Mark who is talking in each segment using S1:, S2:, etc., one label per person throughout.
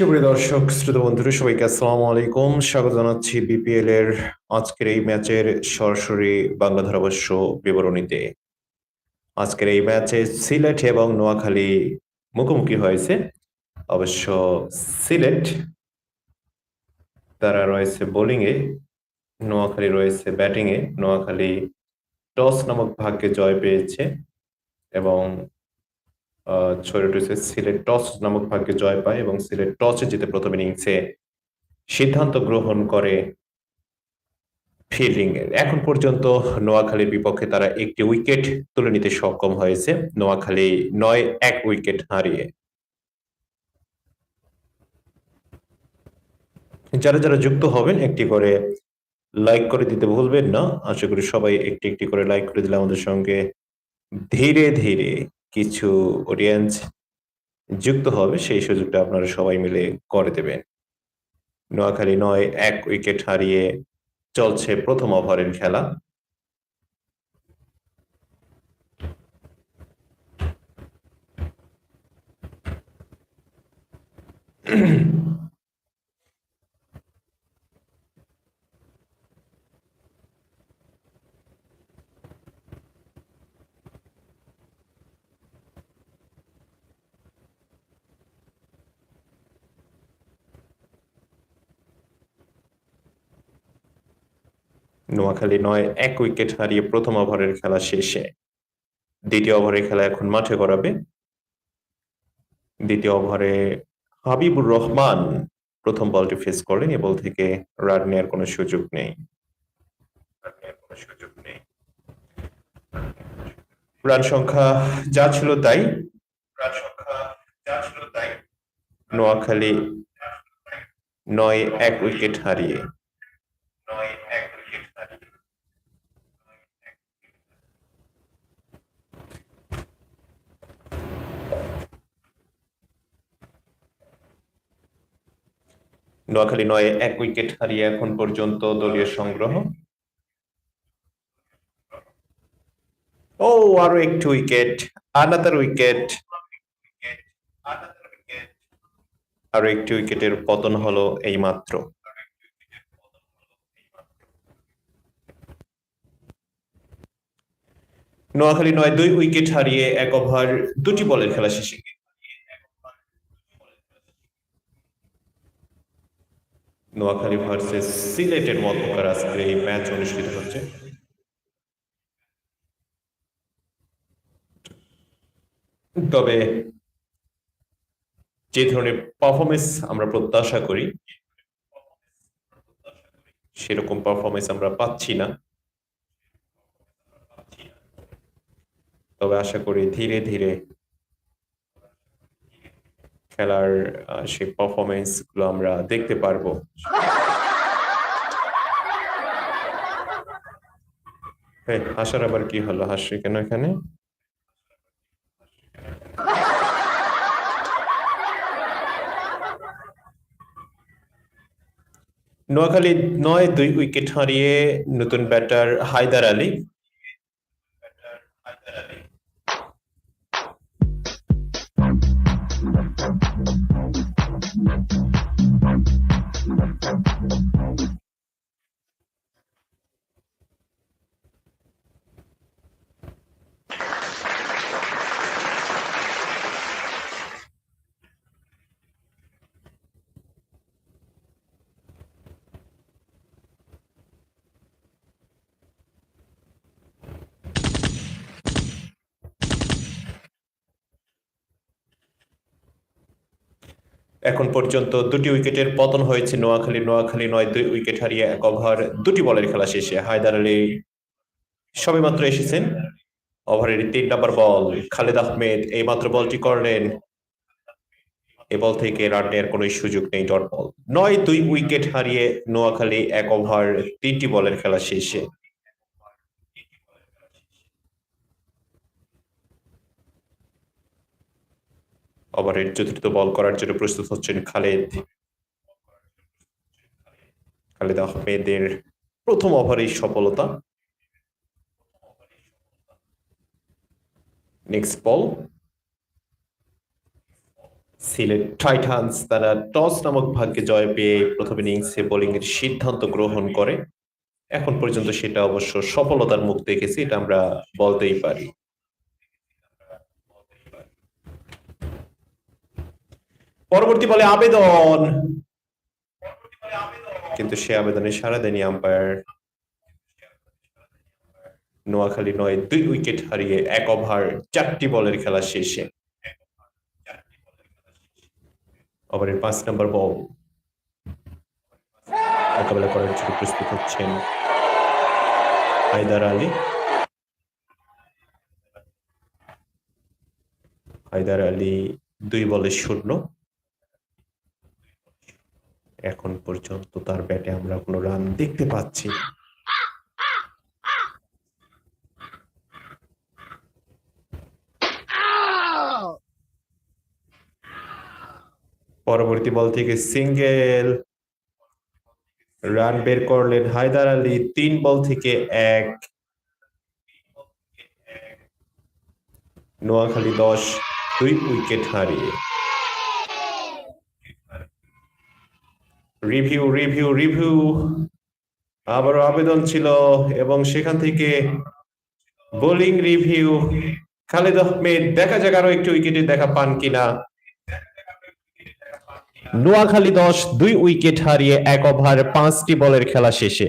S1: সুপ্রিয় দর্শক, শ্রোতা বন্ধুরা, সবাইকে আসসালামু আলাইকুম। স্বাগত জানাচ্ছি বিপিএল এর আজকের এই ম্যাচের সরাসরি বাংলা ধারাভাষ্য বিবরণীতে। আজকের এই ম্যাচে সিলেট এবং নোয়াখালী মুখোমুখি হয়েছে। অবশ্য সিলেট তারা রয়েছে বোলিং এ, নোয়াখালী রয়েছে ব্যাটিং এ। নোয়াখালী টস নামক ভাগ্যে জয় পেয়েছে এবং ছড়ে উঠেছে সিলেট টস নামক ভাগ্যে জয় পায় এবং সিলেট টসে জিতে প্রথম ইনিংসে সিদ্ধান্ত গ্রহণ করে ফিল্ডিং এর এখন পর্যন্ত নোয়াখালীর বিপক্ষে তারা একটি উইকেট তুলে নিতে সক্ষম হয়েছে। নোয়াখালী নয়, এক উইকেট হারিয়ে। যারা যারা যুক্ত হবেন, একটি করে লাইক করে দিতে ভুলবেন না। আশা করি সবাই একটি একটি করে লাইক করে দিলে আমাদের সঙ্গে ধীরে ধীরে কিছু অডিয়েন্স যুক্ত হবে, সেই সুযোগটা আপনারা সবাই মিলে করে দেবেন। নোয়াখালী নয়, এক উইকেট হারিয়ে চলছে প্রথম ওভারের খেলা। নোয়াখালী নয়, এক উইকেট হারিয়ে প্রথম ওভারের খেলা শেষে। দ্বিতীয় ওভারের খেলা এখন মাঠে করাবে দ্বিতীয় ওভারে হাবিবুর রহমান প্রথম বলটি ফেস করলেন, এ বল থেকে রান নেওয়ার কোনো সুযোগ নেই। সুযোগ নেই। রান সংখ্যা যা ছিল তাই। রান সংখ্যা যা ছিল তাই। নোয়াখালী নয়, এক উইকেট হারিয়ে। নয় নোয়াখালী নয়, এক উইকেট হারিয়ে এখন পর্যন্ত দলীয় সংগ্রহ। ও, আরও একটি উইকেট আনাদার উইকেট। আরও একটি উইকেটের পতন হলো এই মাত্র নোয়াখালী নয়, দুই উইকেট হারিয়ে এক ওভার, দুটি বলের খেলা শেষে। নোয়াখালী ভার্সেস সিলেটের মধ্যকার আজকে এই ম্যাচ অনুষ্ঠিত হচ্ছে। তবে যে ধরনের পারফরমেন্স আমরা প্রত্যাশা করি, সেরকম পারফরমেন্স আমরা পাচ্ছি না। তবে আশা করি ধীরে ধীরে খেলার সেই পারফরমেন্সগুলো আমরা দেখতে পারব। হাসার আবার কি হলো? হাসি কেন এখানে? নোয়াখালী নয় দুই উইকেট হারিয়ে নতুন ব্যাটার হায়দার আলী। এখন পর্যন্ত দুটি উইকেটের পতন হয়েছে নোয়াখালী নোয়াখালী নয়, দুই উইকেট হারিয়ে এক ওভার, দুটি বলের খেলা শেষে। হায়দার আলী সবেমাত্র এসেছেন। ওভারের তিন নম্বর বল, খালেদ আহমেদ এই মাত্র বলটি করলেন। এ বল থেকে রান নেওয়ার কোনো সুযোগ নেই ডট বল। নয়, দুই উইকেট হারিয়ে নোয়াখালী এক ওভার, তিনটি বলের খেলা শেষে। ওভারের চতুর্থ বল করার জন্য প্রস্তুত হচ্ছেন খালেদ। খালেদ আহমেদের প্রথম ওভারেই সফলতা। নেক্সট বল সিলেট তারা টস নামক ভাগ্যে জয় পেয়ে প্রথম ইনিংসে বোলিং এর সিদ্ধান্ত গ্রহণ করে। এখন পর্যন্ত সেটা অবশ্য সফলতার মুখ দেখেছি, এটা আমরা বলতেই পারি। পরবর্তী বলে আবেদন। কিন্তু সে আবেদনে সাড়া দেয়নি আম্পায়ার। নোয়াখালী নয়, দুই উইকেট হারিয়ে এক ওভার, চারটি বলের খেলা শেষে। ওভারের পাঁচ নম্বর বল। মোকাবেলা করার জন্য প্রস্তুত হচ্ছেন হায়দার আলী। হায়দার আলী দুই বলে শূন্য। এখন পর্যন্ত তার ব্যাটে আমরা কোনো রান দেখতে পাচ্ছি। পরবর্তী বল থেকে সিঙ্গেল। রান বের করলেন হায়দার আলী, তিন বল থেকে এক। নোয়াখালী দশ, দুই উইকেট হারিয়ে। রিভিউ রিভিউ রিভিউ আবারও আবেদন ছিল এবং সেখান থেকে বোলিং রিভিউ খালেদ আহমেদ, দেখা যাক আরও একটি উইকেটে দেখা পান কিনা। নোয়াখালী দশ, দুই উইকেট হারিয়ে এক ওভার পাঁচটি বলের খেলা শেষে।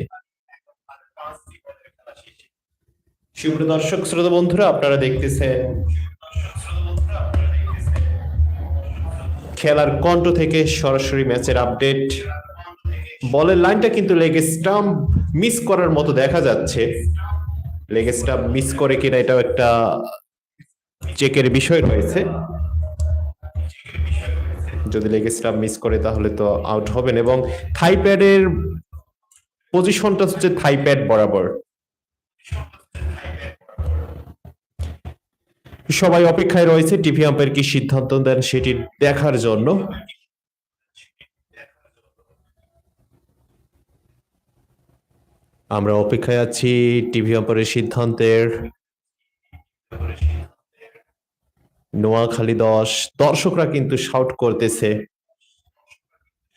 S1: সুপ্রিয় দর্শক, শ্রোতা বন্ধুরা, আপনারা দেখতেছেন খেলার কণ্ঠ থেকে সরাসরি ম্যাচের আপডেট বলের লাইনটা কিন্তু লেগ স্টাম্প মিস করার মতো দেখা যাচ্ছে। লেগ স্টাম্প মিস করে কিনা এটাও একটা চেকের বিষয় রয়েছে। যদি লেগ স্টাম্প মিস করে তাহলে তো আউট হবেন এবং থাই প্যাডের পজিশনটা হচ্ছে থাই প্যাড বরাবর। সবাই অপেক্ষায় রয়েছে, টিভি আম্পায়ার কি সিদ্ধান্ত দেন সেটি দেখার জন্য। আমরা অপেক্ষায় আছি টিভি আম্পায়ারের সিদ্ধান্তের। নোয়াখালী দশ, দর্শকরা কিন্তু শাউট করতেছে।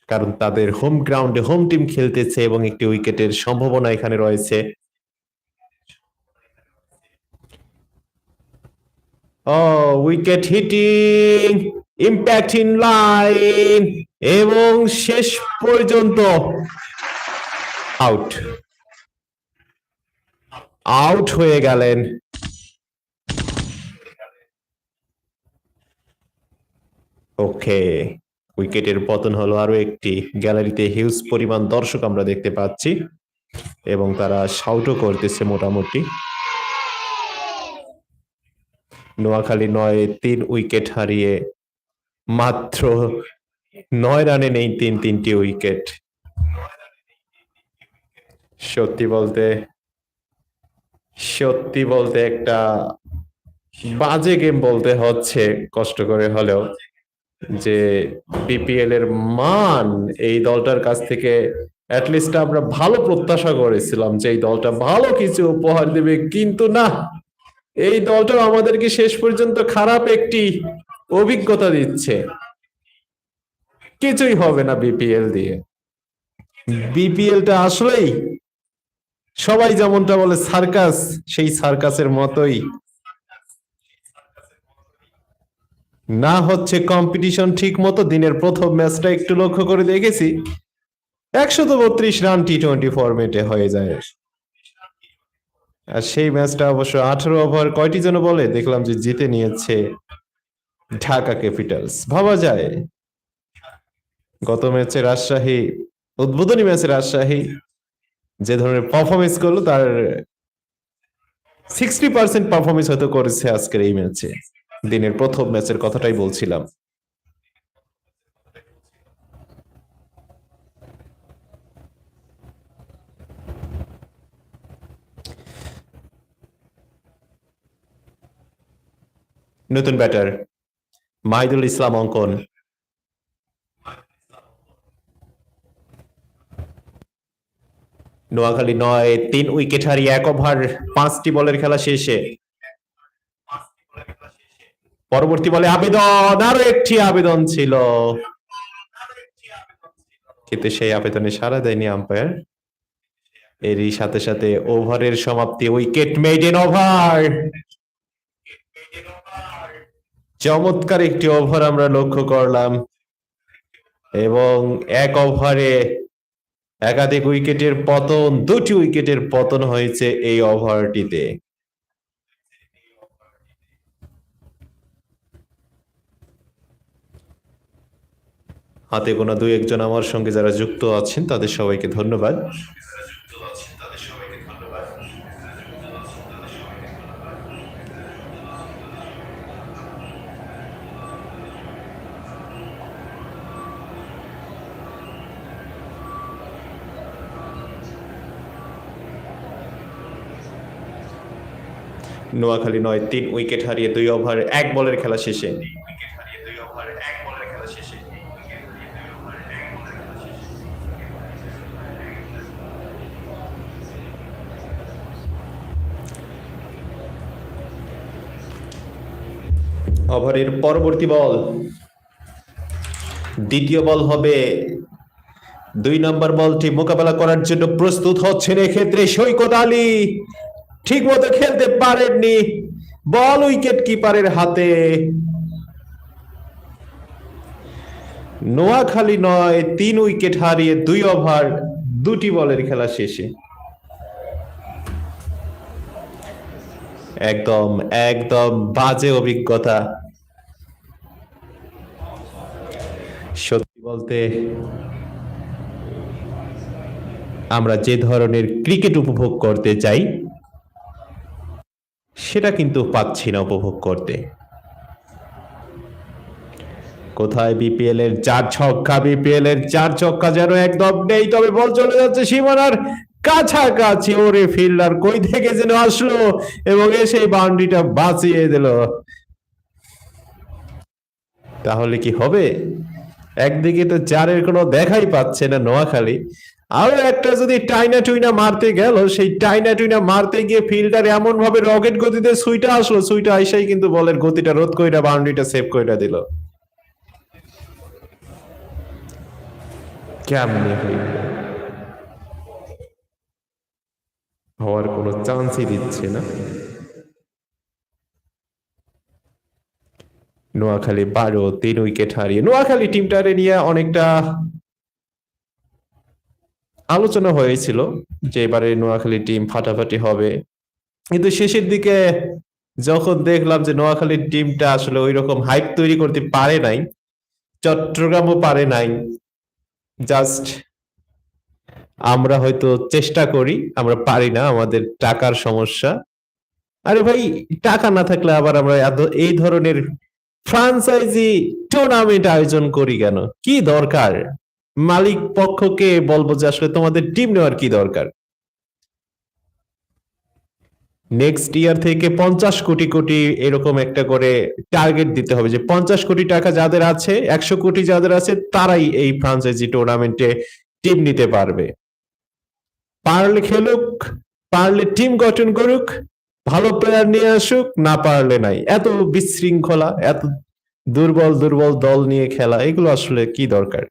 S1: কারণ তাদের হোম গ্রাউন্ডে হোম টিম খেলতেছে এবং একটি উইকেটের সম্ভাবনা এখানে রয়েছে। ও wicket hitting impact in line এবং শেষ পর্যন্ত আউট আউট হয়ে গেলেন। ওকে উইকেটের পতন হলো আরও একটি গ্যালারিতে হিউজ পরিমাণ দর্শক আমরা দেখতে পাচ্ছি, এবং তারা শাউটও করতেছে মোটামুটি। নোয়াখালী নয়, তিন উইকেট হারিয়ে মাত্র নয় রানে নেই, তিন তিনটি উইকেট সত্যি বলতে সত্যি বলতে একটা বাজে গেম বলতে হচ্ছে, কষ্ট করে হলেও, যে বিপিএল এর মান এই দলটার কাছ থেকে অ্যাটলিস্ট আমরা ভালো প্রত্যাশা করেছিলাম যে এই দলটা ভালো কিছু উপহার দেবে, কিন্তু না। এই দলটা আমাদেরকে শেষ পর্যন্ত খারাপ একটি অভিজ্ঞতা দিচ্ছে। কিছুই হবে না বিপিএল দিয়ে। বিপিএলটা আসলেই সবাই যেমনটা বলে সার্কাস, সেই সার্কাসের মতোই। না হচ্ছে কম্পিটিশন ঠিক মতো, দিনের প্রথম ম্যাচটা একটু লক্ষ্য করে দেখেছি। একশত বত্রিশ রান টি টোয়েন্টি ফরম্যাটে হয়ে যায়। আর সেই ম্যাচটা অবশ্য আঠারো ওভার কয়টি যেন বলে, দেখলাম যে জিতে নিয়েছে ঢাকা ক্যাপিটালস ভাবা যায়। গত ম্যাচে রাজশাহী, উদ্বোধনী ম্যাচে রাজশাহী। যে ধরনের পারফরমেন্স করল, তার সিক্সটি পার্সেন্ট পারফরমেন্স হয়তো করেছে আজকের এই ম্যাচে দিনের প্রথম ম্যাচের কথাটাই বলছিলাম। নতুন ব্যাটার মাহিদুল ইসলাম অঙ্কন। নোয়াখালী নয়, তিন উইকেট হারিয়ে এক ওভার, পাঁচটি বলের খেলা শেষে। পরবর্তী বলে আবেদন, আরও একটি আবেদন ছিল। কিন্তু সেই আবেদনে সাড়া দেয়নি আম্পায়ার এরই সাথে সাথে ওভারের সমাপ্তি, উইকেট মেড মেইডেন ওভার চমৎকার একটি ওভার আমরা লক্ষ্য করলাম। এবং এক ওভারে একাধিক উইকেটের পতন, দুটি উইকেটের পতন হয়েছে এই ওভারটিতে। হাতে গোনা দুই একজন আমার সঙ্গে যারা যুক্ত আছেন, তাদের সবাইকে ধন্যবাদ। নোয়াখালী নয়, তিন উইকেট হারিয়ে দুই ওভার এক বলের খেলা শেষে। ওভারের পরবর্তী বল। দ্বিতীয় বল হবে দুই নম্বর বলটি মোকাবেলা করার জন্য প্রস্তুত হচ্ছেন এক্ষেত্রে সৈকত আলী। ঠিক মতো খেলতে পারেননি। বল উইকেট কিপারের হাতে। নোয়াখালী নয়, তিন উইকেট হারিয়ে দুই ওভার, দুটি বলের খেলা শেষে। একদম একদম বাজে অভিজ্ঞতা। সত্যি বলতে, আমরা যে ধরনের ক্রিকেট উপভোগ করতে চাই সেটা কিন্তু পাচ্ছি না উপভোগ করতে। কোথায় বিপিএল এর চার ছক্কা? বিপিএল এর চার ছক্কা যেন একদম নেই, তবে বল চলে যাচ্ছে সীমানার কাছাকাছি। ওরে ফিল্ডার কই থেকে যেন আসলো? এবং এসে বাউন্ডারিটা বাঁচিয়ে দিল। তাহলে কি হবে? একদিকে তো চারের কোনো দেখাই পাচ্ছে না নোয়াখালী। আরও একটা যদি টাইনা টুইনা মারতে গেল, সেই টাইনা টুইনা মারতে গিয়ে ফিল্ডার এমন ভাবে রকেট গতিতে সুইটা আসলো, সুইটা আইসাই কিন্তু বলের গতিটা রোধ কইরা বাউন্ডারিটা সেভ কইরা দিল। কেমনে হওয়ার কোনো চান্সই দিচ্ছে না। নোয়াখালী বারো, তিন উইকেট হারিয়ে, নোয়াখালী টিমটারে নিয়ে অনেকটা আলোচনা হয়েছিল যে এবারে নোয়াখালী টিম ফাটাফাটি হবে। কিন্তু শেষের দিকে যখন দেখলাম যে নোয়াখালীর টিমটা আসলে ওই রকম হাইপ তৈরি করতে পারে নাই, চট্টগ্রামও পারে নাই জাস্ট আমরা হয়তো চেষ্টা করি, আমরা পারি না, আমাদের টাকার সমস্যা। আরে ভাই, টাকা না থাকলে আবার আমরা এত- এই ধরনের ফ্রাঞ্চাইজি টুর্নামেন্ট আয়োজন করি কেন? কি দরকার? মালিক পক্ষকে বলব যে আসলে তোমাদের টিম নেওয়ার কি দরকার? নেক্সট ইয়ার থেকে পঞ্চাশ কোটি কোটি এরকম একটা করে টার্গেট দিতে হবে যে পঞ্চাশ কোটি টাকা যাদের আছে, একশো কোটি যাদের আছে, তারাই এই ফ্রাঞ্চাইজি টুর্নামেন্টে টিম নিতে পারবে। পারলে খেলুক, পারলে টিম গঠন করুক, ভালো প্লেয়ার নিয়ে আসুক, না পারলে নাই। এত বিশৃঙ্খলা, এত দুর্বল দুর্বল দল নিয়ে খেলা, এগুলো আসলে কি দরকার?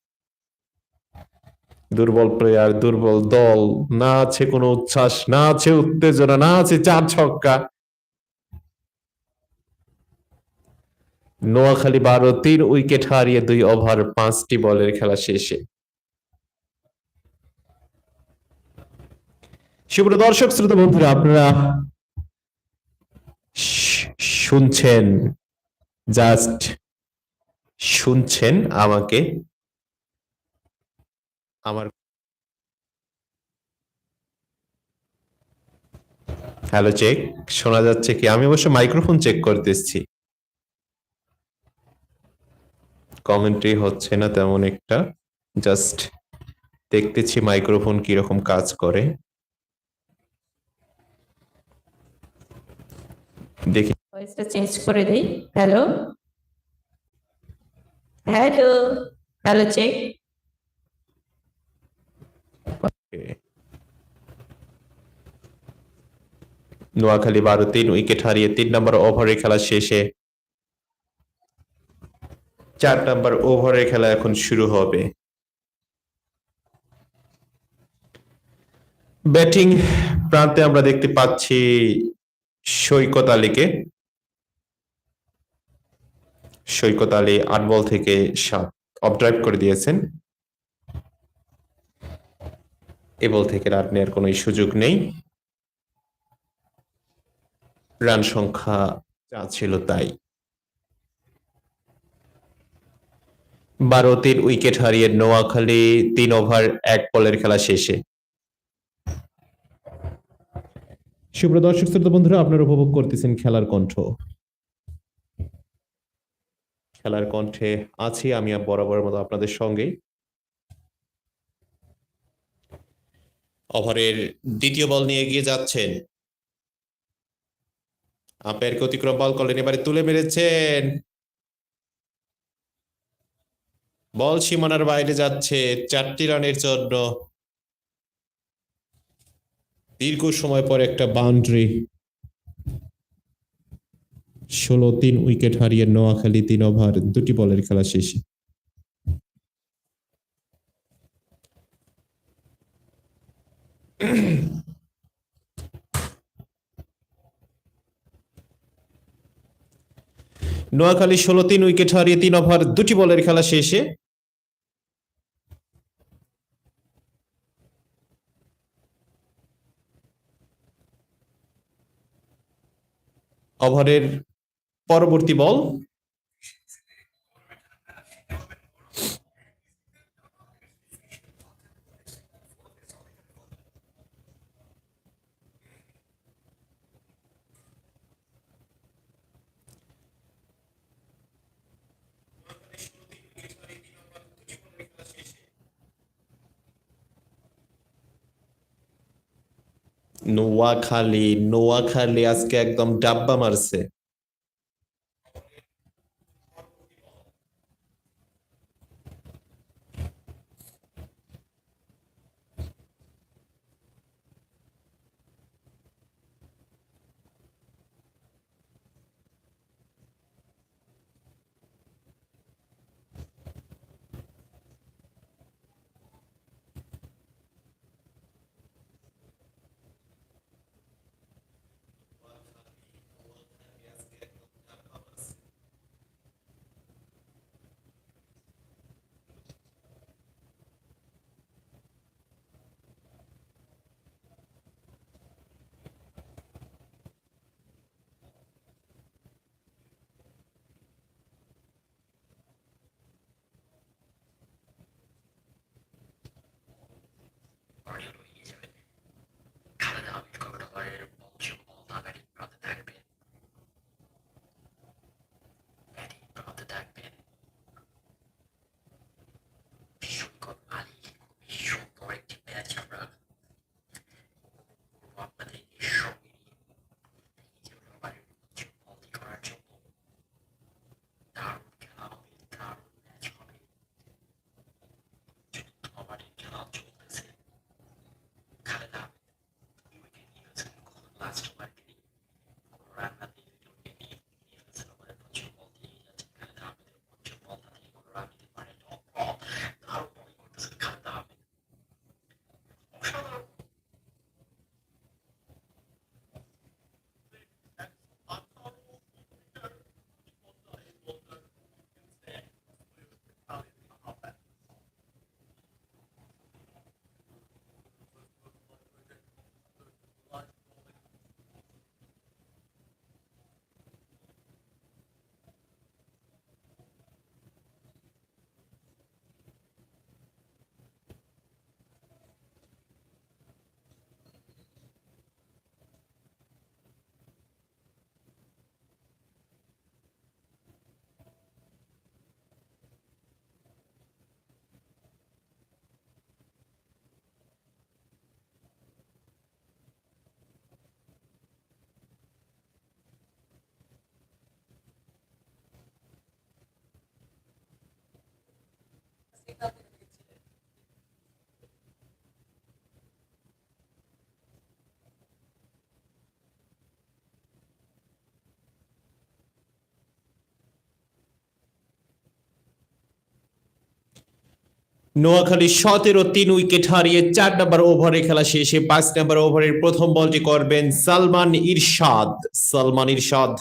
S1: দুর্বল প্লেয়ার দুর্বল দল, না আছে কোনো উচ্ছ্বাস, না আছে উত্তেজনা, না আছে চার ছক্কা। নোয়াখালী বারো তিন উইকেট হারিয়ে দুই ওভার পাঁচটি বলের খেলা শেষে। সুপ্রিয় দর্শক, শ্রোতা বন্ধুরা, আপনারা শুনছেন জাস্ট শুনছেন আমাকে আমার হ্যালো চেক শোনা যাচ্ছে কি? আমি অবশ্য মাইক্রোফোন চেক করতেছি। কমেন্ট্রি হচ্ছে না তেমন একটা। জাস্ট দেখতেছি মাইক্রোফোন কীরকম কাজ করে। দেখি।
S2: ভয়েসটা চেঞ্জ করে দেই। Hello hello hello check
S1: Noakhali বারো, তিন উইকেট হারিয়ে তিন নম্বর ওভারে খেলা শেষে চার নাম্বার ওভারের খেলা এখন শুরু হবে। ব্যাটিং প্রান্তে আমরা দেখতে পাচ্ছি সৈকত আলীকে। সৈকত আলী আট বল থেকে সাত অফ ড্রাইভ করে দিয়েছেন। এ বল থেকে রান নেওয়ার কোনো সুযোগ নেই। রান সংখ্যা যা ছিল তাই। বারো তিন উইকেট হারিয়ে নোয়াখালী তিন ওভার এক বলের খেলা শেষে। সুপ্রিয় দর্শক শ্রোতা বন্ধুরা আপনারা উপভোগ করতেছেন খেলার কণ্ঠ। খেলার কণ্ঠে আছি আমি বরাবর মতো আপনাদের সঙ্গে ওভারের দ্বিতীয় বল নিয়ে এগিয়ে যাচ্ছেন। আম্পায়ারকে অতিক্রম বল করলেন এবারে তুলে মেরেছেন। বল সীমানার বাইরে যাচ্ছে চারটি রানের জন্য। দীর্ঘ সময় পর একটা বাউন্ডারি ষোলো, তিন উইকেট হারিয়ে নোয়াখালী তিন ওভার দুটি বলের খেলা শেষে। নোয়াখালী ষোলো তিন উইকেট হারিয়ে তিন ওভার দুটি বলের খেলা শেষে। ওভারের পরবর্তী বল নোয়াখালী নোয়াখালী আজকে একদম ডাব্বা মারছে নোয়াখালী সতেরো, তিন উইকেট হারিয়ে চার নম্বর ওভারে খেলা শেষে পাঁচ নম্বর ওভারের প্রথম বলটি করবেন সালমান ইরশাদ। সালমান ইরশাদ।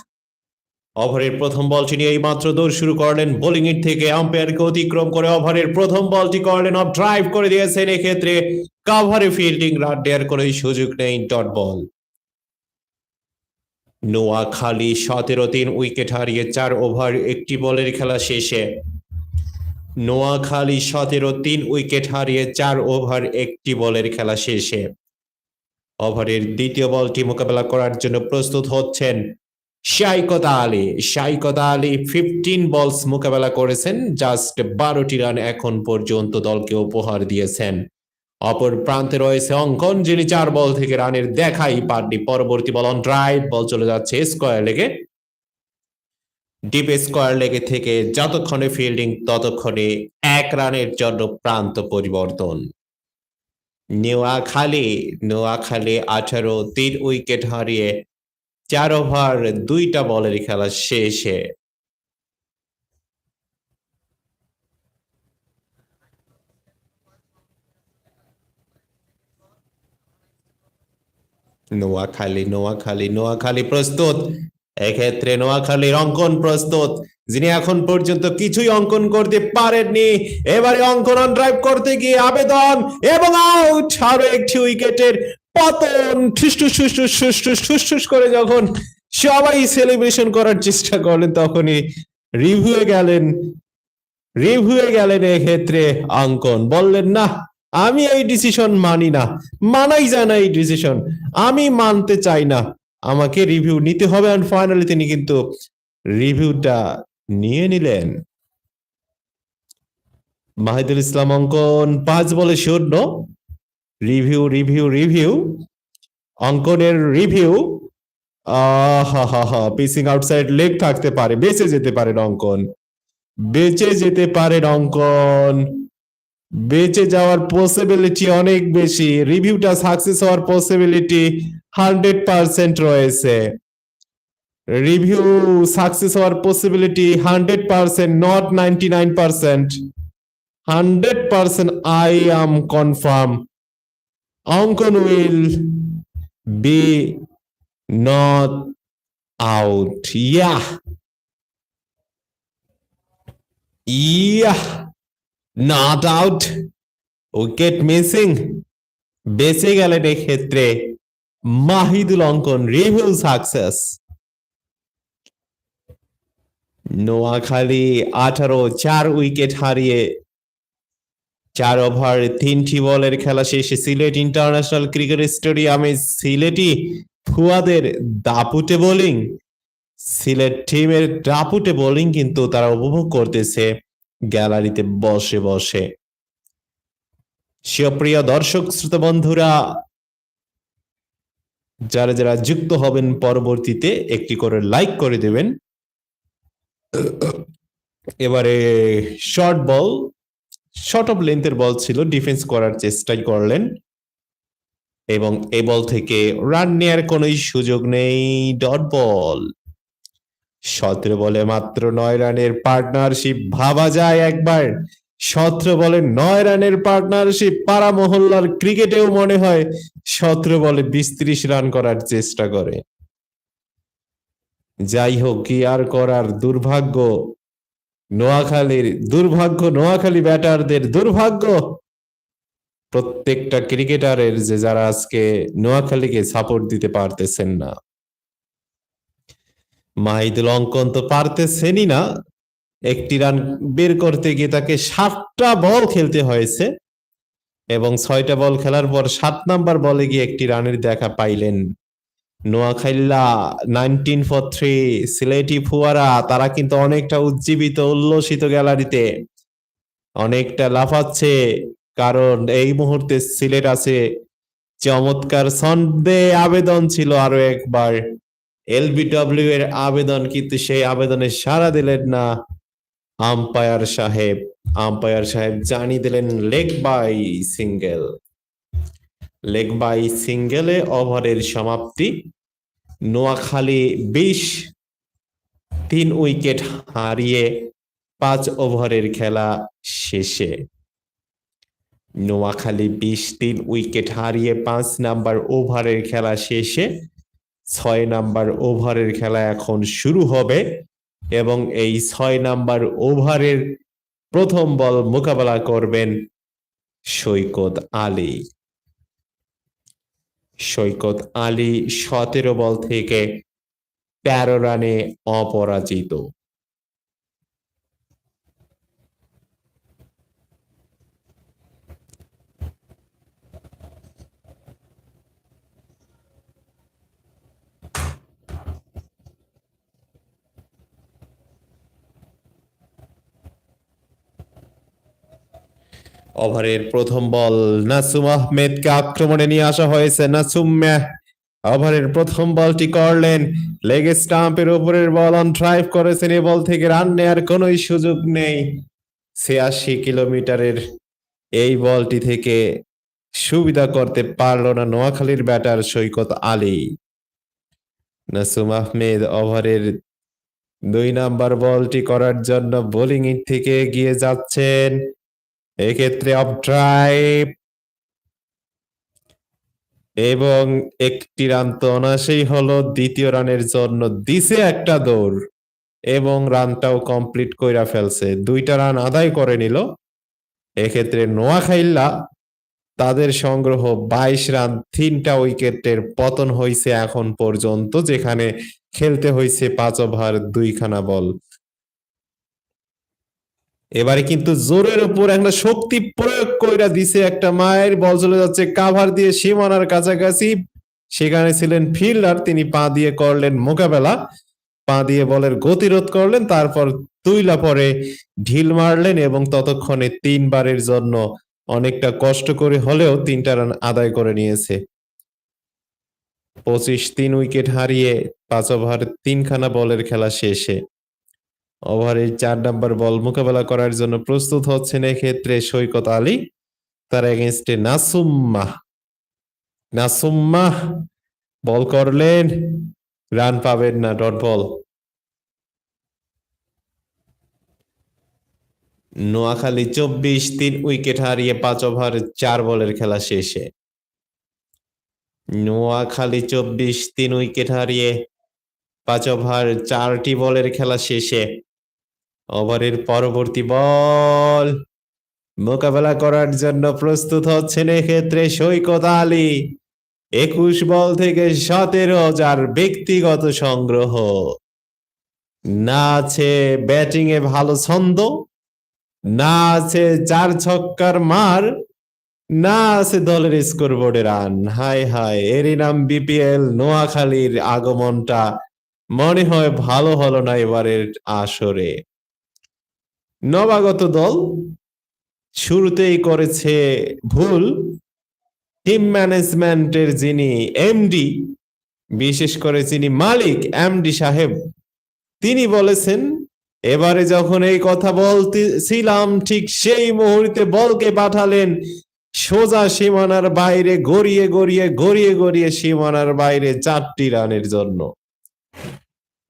S1: ওভারের প্রথম বলটি নিয়ে মাত্র দৌড় শুরু করলেন বোলিং এর থেকে। আম্পায়ারকে অতিক্রম করে ওভারের প্রথম বলটি করলেন অফ ড্রাইভ করে দিয়েছেন। এক্ষেত্রে কাভারে ফিল্ডিং রান দেওয়ার কোনো সুযোগ নেই ডট বল। নোয়াখালী সতেরো তিন উইকেট হারিয়ে চার ওভার, একটি বলের খেলা শেষে। নোয়াখালী সতেরো তিন উইকেট হারিয়ে চার ওভার, একটি বলের খেলা শেষে। ওভারের দ্বিতীয় বলটি মোকাবেলা করার জন্য প্রস্তুত হচ্ছেন শাইকত আলী। শাইকত আলী ফিফটিন বলস মোকাবেলা করেছেন জাস্ট বারোটি রান এখন পর্যন্ত দলকে উপহার দিয়েছেন। অপর প্রান্তে রয়েছে অঙ্কন, যিনি চার বল থেকে রানের দেখাই পারনি পরবর্তী বল অন ড্রাইভ বল চলে যাচ্ছে স্কোয়ার লেগে ডিপ স্কোয়ার লেগে থেকে যতক্ষণে ফিল্ডিং ততক্ষণে এক রানের জন্য প্রান্ত পরিবর্তন। নোয়াখালী নোয়াখালী আঠারো, তিন উইকেট হারিয়ে চার ওভার, দুইটা বলের খেলা শেষে। নোয়াখালী নোয়াখালী নোয়াখালী প্রস্তুত। এক্ষেত্রে নোয়াখালীর অঙ্কন প্রস্তুত। যিনি এখন পর্যন্ত কিছুই অঙ্কন করতে পারেননি, এবারে অঙ্কন ড্রাইভ করতে গিয়ে আবেদন এবং আউট আরও একটি উইকেটের পাতন। করে যখন সবাই সেলিব্রেশন করার চেষ্টা করলেন, তখনই রিভিউয়ে গেলেন। রিভিউয়ে গেলেন ক্ষেত্রে আঙ্কন বললেন, না, আমি এই ডিসিশন মানি না। মানাই যায় না এই ডিসিশন আমি মানতে চাই না। আমাকে রিভিউ নিতে হবে অ্যান্ড ফাইনালি তিনি কিন্তু রিভিউটা নিয়ে নিলেন। মাহিদুল ইসলাম অঙ্কন পাঁচ বলে শূন্য। রিভিউ রিভিউ রিভিউ অঙ্কনের রিভিউ হা হা হা পিসিং আউটসাইড লেগ থাকতে পারে, বেঁচে যেতে পারেন অঙ্কন। বেঁচে যেতে পারেন অঙ্কন। বেঁচে যাওয়ার পসিবিলিটি অনেক বেশি। রিভিউটা সাকসেস হওয়ার পসিবিলিটি হান্ড্রেড পার্সেন্ট রয়েছে। রিভিউ সাকসেস হওয়ার possibility hundred percent not ninety nine percent hundred percent I am confirm Ankon will be not out. Yeah. Yeah not out. Wicket missing. বেঁচে গেলে ক্ষেত্রে মাহিদুল অঙ্কন রিভিউ সাকসেস। নোয়াখালী আঠারো, চার wicket হারিয়ে চার ওভার, তিনটি বলের খেলা শেষে। সিলেট ইন্টারন্যাশনাল ক্রিকেট স্টেডিয়ামে সিলেটি ফুয়াদের দাপুটে বোলিং। সিলেট টিমের দাপুটে বোলিং কিন্তু তারা উপভোগ করতেছে গ্যালারিতে বসে বসে। প্রিয় দর্শক শ্রোতা বন্ধুরা যারা যারা যুক্ত হবেন পরবর্তীতে, একটি করে লাইক করে দেবেন। এবারে শর্ট বল শর্ট অফ লেন্থের বল ছিল ডিফেন্স করার চেষ্টাই করলেন। এবং এই বল থেকে রান নেয়ার কোনো সুযোগ নেই ডট বল সতেরো বলে মাত্র নয় রানের পার্টনারশিপ ভাবা যায় একবার। সতেরো বলে নয় রানের পার্টনারশিপ পাড়া মহল্লার ক্রিকেটেও মনে হয় সতেরো বলে বিশ রান করার চেষ্টা করে। যাই হোক, কি আর করার? দুর্ভাগ্য। নোয়াখালীর দুর্ভাগ্য, নোয়াখালী ব্যাটারদের দুর্ভাগ্য। প্রত্যেকটা ক্রিকেটারের যে যারা আজকে নোয়াখালীকে সাপোর্ট দিতে পারতেছেন না। মাহিদুল অঙ্কন তো পারতেছেনই না। একটি রান বের করতে গিয়ে তাকে সাতটা বল খেলতে হয়েছে এবং ছয়টা বল খেলার পর সাত নাম্বার বলে গিয়ে একটি রানের দেখা পাইলেন নোয়াখাইল্লা নাইনটিন ফোর থ্রি সিলেটি, ফুয়ারা, তারা কিন্তু অনেকটা উজ্জীবিত, উল্লসিত গ্যালারিতে। অনেকটা লাফাচ্ছে, কারণ এই মুহূর্তে সিলেট আছে। চমৎকার সন্দেহ আবেদন ছিল আরও একবার। এলবিডব্লিউ এর আবেদন, কিন্তু সেই আবেদনে সাড়া দিলেন না আম্পায়ার সাহেব। আম্পায়ার সাহেব জানিয়ে দিলেন leg bye single. Leg bye সিঙ্গেলে ওভারের সমাপ্তি। নোয়াখালী বিশ, তিন উইকেট হারিয়ে পাঁচ ওভারের খেলা শেষে। নোয়াখালী বিশ, তিন উইকেট হারিয়ে পাঁচ নাম্বার ওভারের খেলা শেষে ছয় নাম্বার ওভারের খেলা এখন শুরু হবে এবং এই ছয় নাম্বার ওভারের প্রথম বল মোকাবেলা করবেন সৈকত আলী। সৈকত আলী সতেরো বল থেকে তেরো রানে অপরাজিত। ওভারের প্রথম বল নাসুম আহমেদকে আক্রমণে নিয়ে আসা হয়েছে নাসুম। ওভারের প্রথম বলটি করলেন, লেগ স্টাম্পের উপরের বল অন ড্রাইভ করেছেন এই বল থেকে রান নেয়ার কোনো সুযোগ নেই। ছিয়াশি কিলোমিটারের এই বলটি থেকে সুবিধা করতে পারল না নোয়াখালীর ব্যাটার সৈকত আলী। নাসুম আহমেদ ওভারের দুই নাম্বার বলটি করার জন্য বোলিং থেকে এগিয়ে যাচ্ছেন। এক্ষেত্রে অফ ড্রাইভ এবং একটি রান তো অনায়াসেই হলো, দ্বিতীয় রানের জন্য দিছে একটা দৌড় এবং রানটাও কমপ্লিট কইরা ফেলছে। দুইটা রান আদায় করে নিল। এক্ষেত্রে নোয়াখাইল্লা, তাদের সংগ্রহ বাইশ রান, তিনটা উইকেটের পতন হয়েছে এখন পর্যন্ত, যেখানে খেলতে হয়েছে পাঁচ ওভার, দুইখানা বল। এবারে কিন্তু জোরের উপর একটা শক্তি প্রয়োগ কইরা দিছে একটা মায়ের বল চলে যাচ্ছে কাভার দিয়ে সীমানার কাছাকাছি। সেখানে ছিলেন ফিল্ডার তিনি পা দিয়ে করলেন মোকাবেলা। পা দিয়ে বলের গতিরোধ করলেন, তারপর তুইলা পরে ঢিল মারলেন এবং ততক্ষণে তিনবারের জন্য অনেকটা কষ্ট করে হলেও তিনটা রান আদায় করে নিয়েছে। পঁচিশ, তিন উইকেট হারিয়ে পাঁচ ওভার তিনখানা বলের খেলা শেষে। ওভারের চার নাম্বার বল মোকাবেলা করার জন্য প্রস্তুত হচ্ছেন এক্ষেত্রে সৈকত আলী, তার এগেনস্টে নাসুম্মা নাসুম্মা বল করলেন, রান পাবেন না ডট বল। নোয়াখালী চব্বিশ, তিন উইকেট হারিয়ে পাঁচ ওভার, চার বলের খেলা শেষে। নোয়াখালী চব্বিশ, তিন উইকেট হারিয়ে পাঁচ ওভার, চারটি বলের খেলা শেষে ওভারের পরবর্তী বল। মোকাবেলা করার জন্য প্রস্তুত হচ্ছেন এক্ষেত্রে সৈকত আলী। একুশ বল থেকে সতেরো যার ব্যক্তিগত সংগ্রহ। না আছে ব্যাটিং এ ভালো ছন্দ, না আছে চার ছক্কার মার, না আছে দলের স্কোরবোর্ডে রান। হাই হাই এরই নাম বিপিএল নোয়াখালীর আগমনটা। মনে হয় ভালো হলো না এবারের আসরে। নবাগত দল শুরুতেই করেছে ভুল টিম ম্যানেজমেন্টের যিনি এমডি বিশেষ করে যিনি মালিক এমডি সাহেব, তিনি বলেছেন, এবারে যখন এই কথা বলতেছিলাম, ঠিক সেই মুহূর্তে বলকে পাঠালেন। সোজা সীমানার বাইরে গড়িয়ে গড়িয়ে গড়িয়ে গড়িয়ে সীমানার বাইরে চারটি রানের জন্য।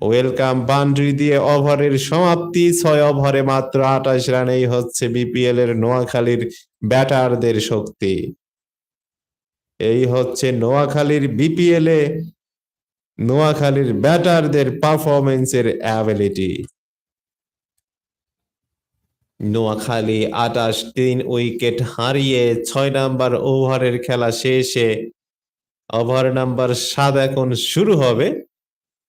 S1: ওয়েলকাম বাউন্ডারি দিয়ে ওভারের সমাপ্তি। ছয় ওভারে মাত্র আঠাশ রানেই হচ্ছে বিপিএল এর নোয়াখালীর ব্যাটারদের শক্তি। এই হচ্ছে নোয়াখালীর বিপিএল এ নোয়াখালীর ব্যাটারদের পারফরমেন্সের অ্যাবিলিটি। নোয়াখালী আটাশ তিন উইকেট হারিয়ে ছয় নাম্বার ওভারের খেলা শেষে ওভার নাম্বার সাত এখন শুরু হবে।